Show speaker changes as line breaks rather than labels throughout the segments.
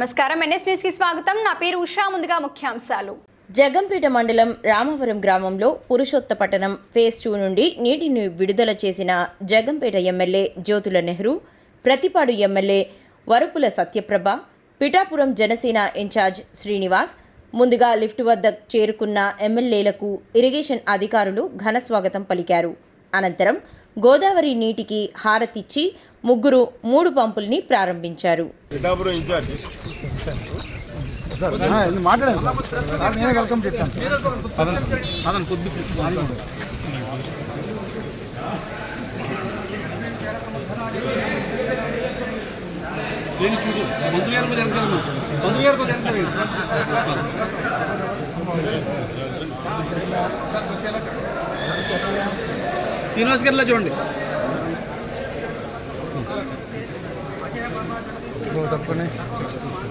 నమస్కారం. ఎన్ఎస్ న్యూస్కి స్వాగతం. నా పేరు ఉషా. ముందుగా ముఖ్యాంశాలు.
జగంపేట మండలం రామవరం గ్రామంలో పురుషోత్తపట్టణం ఫేజ్ టూ నుండి నీటిని విడుదల చేసిన Jaggampeta MLA Jyothula Nehru Prathipadu MLA Varupula Satyaprabha Pithapuram Janasena incharge Srinivas ముందుగా లిఫ్ట్ వద్ద చేరుకున్న ఎమ్మెల్యేలకు ఇరిగేషన్ అధికారులు ఘన స్వాగతం పలికారు. అనంతరం గోదావరి నీటికి హారతిచ్చి ముగ్గురు మూడు పంపుల్ని ప్రారంభించారు.
పిఠాపురం ఇన్ఛార్జ్
సార్ ఆ, ఇది మాట్లాడండి సార్ సార్ నేనే వెల్కమ్ చెప్తాను ఎంత
శ్రీనివాస్ గారిలో చూడండి.
ఇదిగో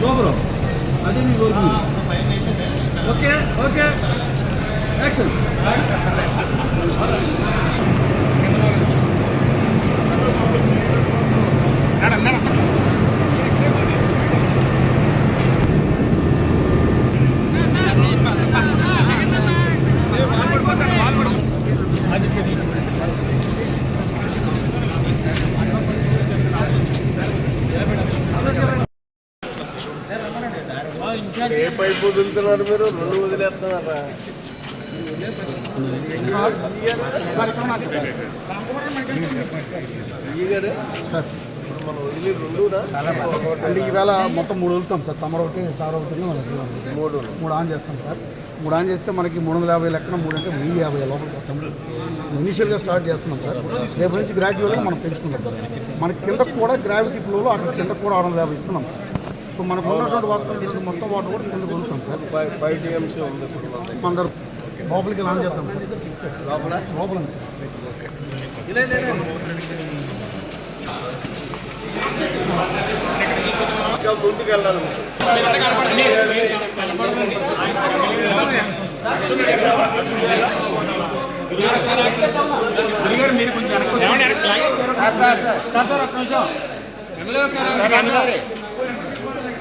సూపర్ అదే మీ కోరుకుంది ఓకే ఓకే యాక్షన్
ఏ పైపు వదులుతున్నారు మీరు రెండు వదిలేస్తున్నారా
సార్ సార్ ఇక్కడ ఉన్నాను సార్.
ఈగారు
సార్ అంటే ఈవేళ మొత్తం మూడు వదులుతాం సార్. తమరు ఒకటి సార్ ఒకటి.
మూడు.
మూడు ఆన్ చేస్తాం సార్. మూడు ఆన్ చేస్తే మనకి మూడు వందల యాభై లెక్కన మూడు అంటే వెయ్యి యాభై లోపలికి వస్తాం ఇనిషియల్గా స్టార్ట్ చేస్తున్నాం సార్. రేపు నుంచి గ్రాడ్యువల్గా మనం పెంచుకుంటాం సార్. మనకి కింద కూడా గ్రావిటీ ఫ్లోలో అక్కడ కింద కూడా ఆరు వందల యాభై ఇస్తున్నాం సార్. సో మనకు ఉన్నటువంటి వస్తువులు ఇప్పుడు మొత్తం వాటర్ కూడా కింద కొడుతాం సార్.
ఫైవ్ ఫైవ్ టీఎంసీ ఉంది మన
లోపలికి లాంచ్ చేద్దాం సార్.
లోపల?
లోపల ఉంది సార్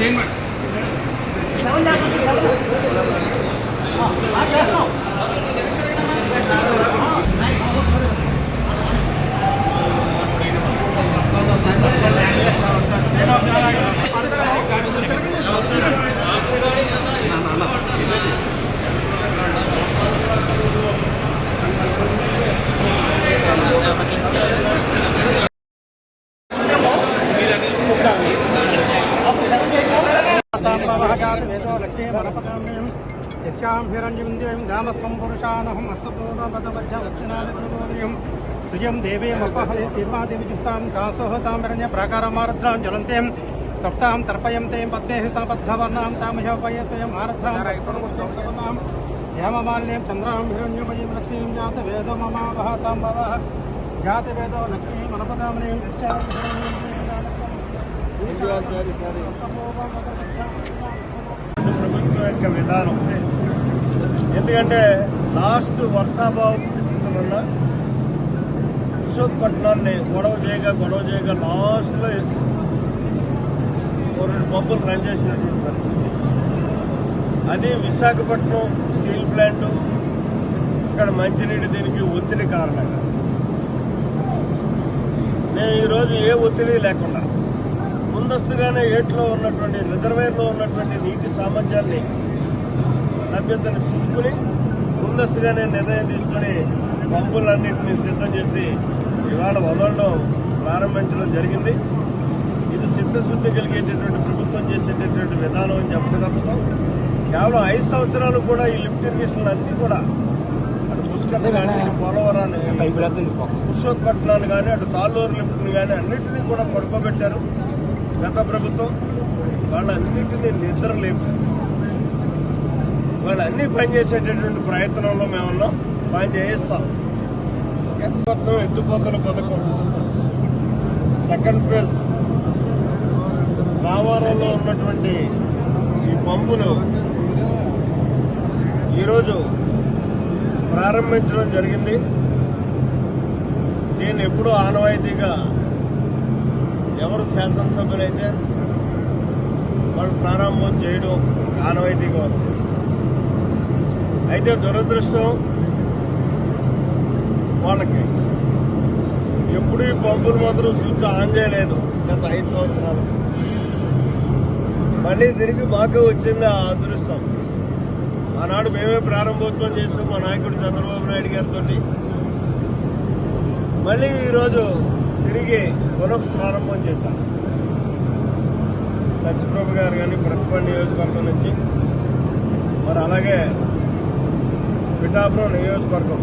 ಚೇಂಜ್ ಮಾಡಿ तस्मात् वेदोलक्ष्मी वनपदाम्यहम्
यस्यां हिरण्यमिन्द्रियं धामस्वं पुरुषानहम् अस्तपूर्वपदवज्जवस्तिनादिगौर्यं श्रियं देवीमपहं सीमादिविजुस्तां ते पद्मेहिताबद्धवर्णां तामयोपयसयम् आर्द्रां रैपुरमुद्योगनां हेममाल्यं चन्द्रां हिरण्यमयीं
ప్రభుత్వం యొక్క విధానం. ఎందుకంటే లాస్ట్ వర్షాభావ పరిస్థితులున్న విశాఖపట్నాన్ని గొడవ చేయగా గొడవ చేయగా లాస్ట్లో ఓ రెండు పంపులు రన్ చేసినటువంటి పరిస్థితి. అది విశాఖపట్నం స్టీల్ ప్లాంట్ ఇక్కడ మంచినీటి దీనికి ఒత్తిడి కారణంగా. మేము ఈరోజు ఏ ఒత్తిడి లేకుండా ముందస్తుగానే ఏట్లో ఉన్నటువంటి రిజర్వేర్లో ఉన్నటువంటి నీటి సామర్థ్యాన్ని లభ్యతను చూసుకుని ముందస్తుగానే నిర్ణయం తీసుకొని పంపులన్నింటినీ సిద్ధం చేసి ఇవాళ వదలడం ప్రారంభించడం జరిగింది. ఇది చిత్తశుద్ధి కలిగేటటువంటి ప్రభుత్వం చేసేటటువంటి విధానం అని చెప్పక తప్పదు కేవలం ఐదు సంవత్సరాలు కూడా ఈ లిఫ్ట్ ఇరిగేషన్లు అన్నీ కూడా అటు పుష్కర్ కానీ పోలవరాన్ని పురుషోత్పట్నాన్ని కానీ అటు తాళ్ళూరు లిఫ్ట్ని కానీ అన్నింటినీ కూడా పడుకోబెట్టారు. గత ప్రభుత్వం వాళ్ళన్నింటినీ నిద్ర లేపు వాళ్ళు అన్ని పని చేసేటటువంటి ప్రయత్నంలో మేము పని చేయిస్తాం. ఎత్తుపట్నం ఎత్తుపోతల పథకం సెకండ్ ఫేజ్. రామారంలో ఉన్నటువంటి ఈ పంపులు ఈరోజు ప్రారంభించడం జరిగింది. నేను ఎప్పుడూ ఆనవాయితీగా ఎవరు శాసనసభ్యులైతే వాళ్ళు ప్రారంభం చేయడం ఒక ఆనవాయితీగా వస్తుంది. అయితే దురదృష్టం వాళ్ళకి. ఎప్పుడు ఈ పంపులు మాత్రం స్విచ్ ఆన్ చేయలేదు గత ఐదు సంవత్సరాలు. మళ్ళీ తిరిగి బాగా వచ్చింది ఆ అదృష్టం. ఆనాడు మేమే ప్రారంభోత్సవం చేసాం మా నాయకుడు చంద్రబాబు నాయుడు గారితో మళ్ళీ ఈరోజు తిరిగి పునః ప్రారంభం చేశాం. సత్యప్రభు గారు కానీ ప్రతిభ నియోజకవర్గం నుంచి మరి అలాగే పిఠాపురం నియోజకవర్గం.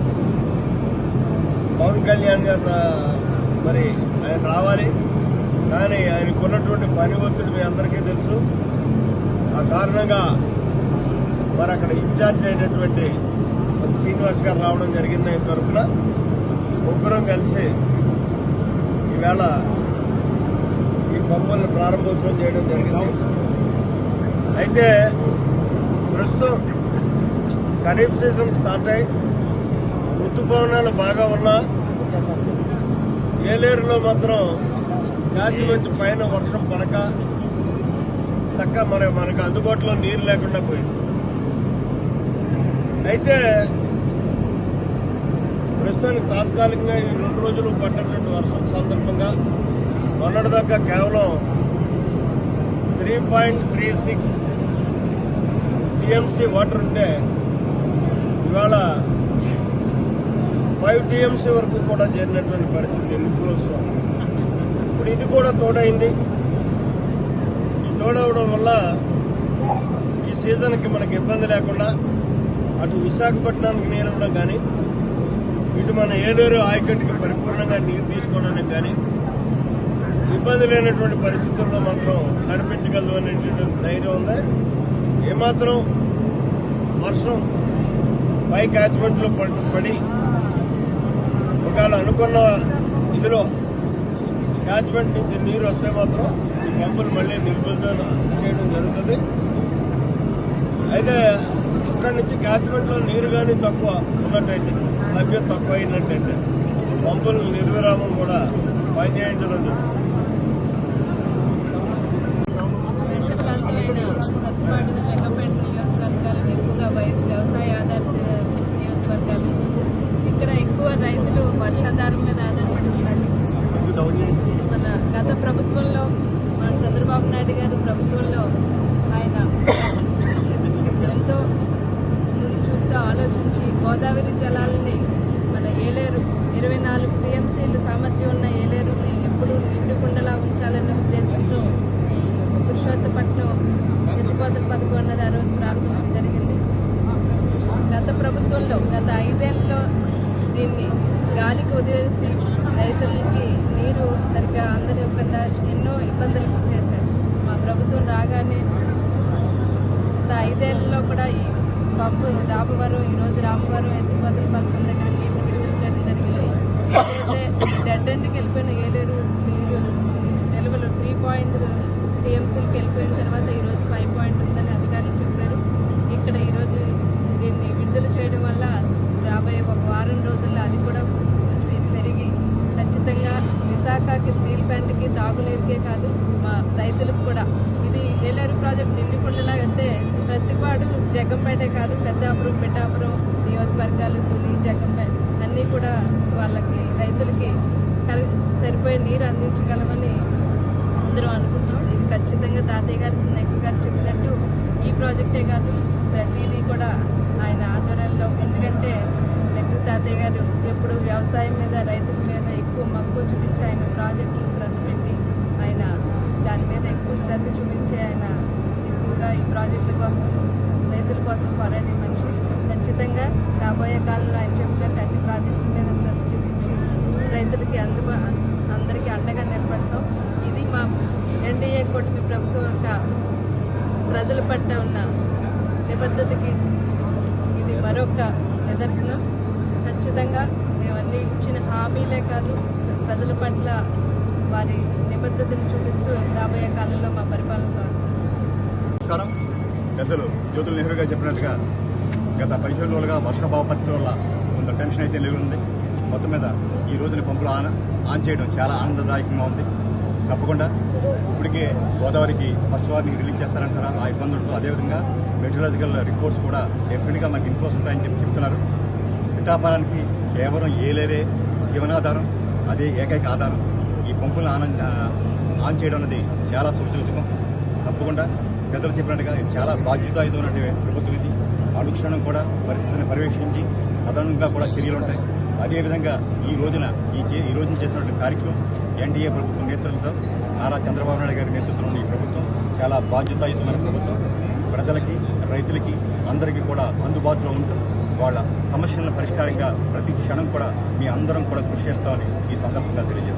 పవన్ కళ్యాణ్ గారు మరి ఆయన రావాలి. కానీ ఆయనకు ఉన్నటువంటి పని ఒత్తిడి మీ అందరికీ తెలుసు. ఆ కారణంగా మరి అక్కడ ఇన్ఛార్జ్ అయినటువంటి శ్రీనివాస్ గారు రావడం జరిగింది. ఆయన తరఫున ముగ్గురం కలిసి ఈవేళ ఈ బొమ్మల్ని ప్రారంభోత్సవం చేయడం జరిగింది. అయితే ప్రస్తుతం ఖరీఫ్ సీజన్ స్టార్ట్ అయ్యి ఋతుపవనాలు బాగా ఉన్నా ఏలేరులో మాత్రం గాజి మంచి పైన వర్షం పడక చక్క మరి మనకు అందుబాటులో నీరు లేకుండా పోయింది. అయితే ప్రస్తుతానికి తాత్కాలికంగా ఈ రెండు రోజులు పట్టినటువంటి వర్షం సందర్భంగా మొన్నటిదాకా కేవలం three point three six TMC water ఉంటే ఇవాళ ఫైవ్ టీఎంసీ వరకు కూడా చేరినటువంటి పరిస్థితి ఇన్ఫ్లోస్ ఇప్పుడు ఇది కూడా తోడైంది. ఈ తోడవడం వల్ల ఈ సీజన్కి మనకి ఇబ్బంది లేకుండా అటు విశాఖపట్నానికి నీరు ఇవ్వడం కానీ ఇటు మన ఏలూరు ఆయకట్టుకి పరిపూర్ణంగా నీరు తీసుకోవడానికి కానీ ఇబ్బంది లేనటువంటి పరిస్థితుల్లో మాత్రం నడిపించగలదు అనేటువంటి ధైర్యం ఉంది. ఏమాత్రం వర్షం పై క్యాచ్మెంట్లో పడి పడి ఒకవేళ అనుకున్న ఇదిలో క్యాచ్మెంట్ నుంచి నీరు వస్తే మాత్రం ఈ పంపులు మళ్ళీ నిర్బంధన చేయడం జరుగుతుంది. అయితే అక్కడి నుంచి క్యాచ్మెంట్లో నీరు కానీ తక్కువ ఉన్నట్టయితే లభ్యత తక్కువ అయినట్టయితే పంపులు నిర్విరామం కూడా పనిచేయించడం జరుగుతుంది.
రెండు ప్రాంతమైన ఎక్కువగా వ్యవసాయ ఆధారిత ఇక్కడ ఎక్కువ రైతులు వర్షాధారం మీద ఆధారపడి ఉన్నారు. మన గత ప్రభుత్వంలో మా చంద్రబాబు నాయుడు గారు ప్రభుత్వంలో ఆయన ఎంతో ముందు చూపుతో ఆలోచించి గోదావరి జలాలని మన ఏలేరు ఇరవై నాలుగు టీఎంసీలు సామర్థ్యం ఉన్న ఏలేరుని ఎప్పుడూ నిండుకుండలా ఉంచాలనే ఉద్దేశంతో పురుషోత్తపట్నం ఎత్తిపోతల పథకం అన్నది ఆ రోజు ప్రారంభం జరిగింది. గత ప్రభుత్వంలో గత ఐదేళ్ళలో దీన్ని గాలికి వదిలేసి రైతులకి నీరు సరిగ్గా అందనివ్వకుండా ఎన్నో ఇబ్బందులు చేశారు. మా ప్రభుత్వం రాగానే గత ఐదేళ్ళలో కూడా ఈ బాబు రాబు ఈరోజు రామవరం వారు ఎత్తుపతుల పథకం దగ్గర మీరు విడుదల చేయడం జరిగింది. అయితే డెడ్ ఎండ్కి వెళ్ళిపోయిన ఏలేరు మీరు నిలవలు త్రీ పాయింట్ టీఎంసీకి వెళ్ళిపోయిన తర్వాత ఈరోజు ఫైవ్ పాయింట్ ఉందని అధికారులు చెప్పారు. ఇక్కడ ఈరోజు దీన్ని విడుదల చేయడం వల్ల రాబోయే ఒక వారం రోజుల్లో అది కూడా పెరిగి ఖచ్చితంగా విశాఖకి స్టీల్ ప్లాంట్కి తాగునీరుకే కాదు మా రైతులకు కూడా. ఇది ఏలేరు ప్రాజెక్ట్ నిండుకుండలా అయితే ప్రతిపాడు జగ్గంపేటే కాదు పెద్దాపురం పిఠాపురం నియోజకవర్గాలు తుని జగ్గంపేట అన్నీ కూడా వాళ్ళకి రైతులకి సరిపోయే నీరు అందించగలమని అందరం అనుకుంటున్నాం. ఇది ఖచ్చితంగా తాతయ్య గారు నెక్కు గారు చెప్పినట్టు ఈ ప్రాజెక్టే కాదు ప్రతిదీ కూడా ఆయన ఆధ్వర్యంలో. ఎందుకంటే నెక్కు తాతయ్య గారు ఎప్పుడు వ్యవసాయం మీద రైతుల మీద ఎక్కువ మక్కువ చూపించి ఆయన ప్రాజెక్టులు శ్రద్ధ పెట్టి ఆయన దాని మీద ఎక్కువ శ్రద్ధ చూపించి ప్రాజెక్టుల కోసం రైతుల కోసం పోరాడే మనిషి. ఖచ్చితంగా రాబోయే కాలంలో ఆయన చెప్పినట్టు అన్ని ప్రాజెక్టుల మీద శ్రద్ధ చూపించి రైతులకి అందుబా అందరికీ అండగా నిలబడతాం. ఇది మా ఎన్డీఏ కూటమి ప్రభుత్వం యొక్క ప్రజల పట్ల ఉన్న నిబద్ధతకి ఇది మరొక నిదర్శనం. ఖచ్చితంగా మేమన్నీ ఇచ్చిన హామీలే కాదు ప్రజల పట్ల వారి నిబద్ధతను చూపిస్తూ రాబోయే కాలంలో మా పరిపాలన సాగుతుంది.
నమస్కారం. పెద్దలు జ్యోతుల నెహ్రూ గారు చెప్పినట్టుగా గత పదిహేను రోజులుగా వర్షాభావ పరిస్థితుల వల్ల కొంత టెన్షన్ అయితే లేవుంది మొత్తం మీద ఈ రోజున పంపులు ఆన్ ఆన్ చేయడం చాలా ఆనందదాయకంగా ఉంది. తప్పకుండా ఇప్పటికే గోదావరికి ఫస్ట్ వార్నింగ్ రిలీజ్ చేస్తారంటారా? ఆ ఇబ్బందులతో అదేవిధంగా మెటీరియలాజికల్ రిపోర్ట్స్ కూడా డెఫినెట్గా మనకి ఇన్ఫోస్ ఉంటాయని చెప్పి చెప్తున్నారు. పిఠాపురానికి కేవలం ఏలేరే జీవనాధారం అదే ఏకైక ఆధారం. ఈ పంపులను ఆన్ ఆన్ చేయడం అనేది చాలా శుభసూచకం తప్పకుండా పెద్దలు చెప్పినట్టుగా ఇది చాలా బాధ్యతాయుతమైనటువంటి ప్రభుత్వం ఇది. అనుక్షణం కూడా పరిస్థితిని పర్యవేక్షించి అదనంగా కూడా చర్యలు ఉంటాయి. అదేవిధంగా ఈ రోజున ఈ చే- ఈ రోజున చేసినటువంటి కార్యక్రమం ఎన్డీఏ ప్రభుత్వం నేతృత్వంతో నారా చంద్రబాబు నాయుడు గారి నేతృత్వంలో ఈ ప్రభుత్వం చాలా బాధ్యతాయుతమైన ప్రభుత్వం. ప్రజలకి రైతులకి అందరికీ కూడా అందుబాటులో ఉంటూ వాళ్ళ సమస్యలను పరిష్కారంగా ప్రతి క్షణం కూడా మీ అందరం కూడా కృషి చేస్తామని ఈ సందర్భంగా తెలియజేస్తున్నాను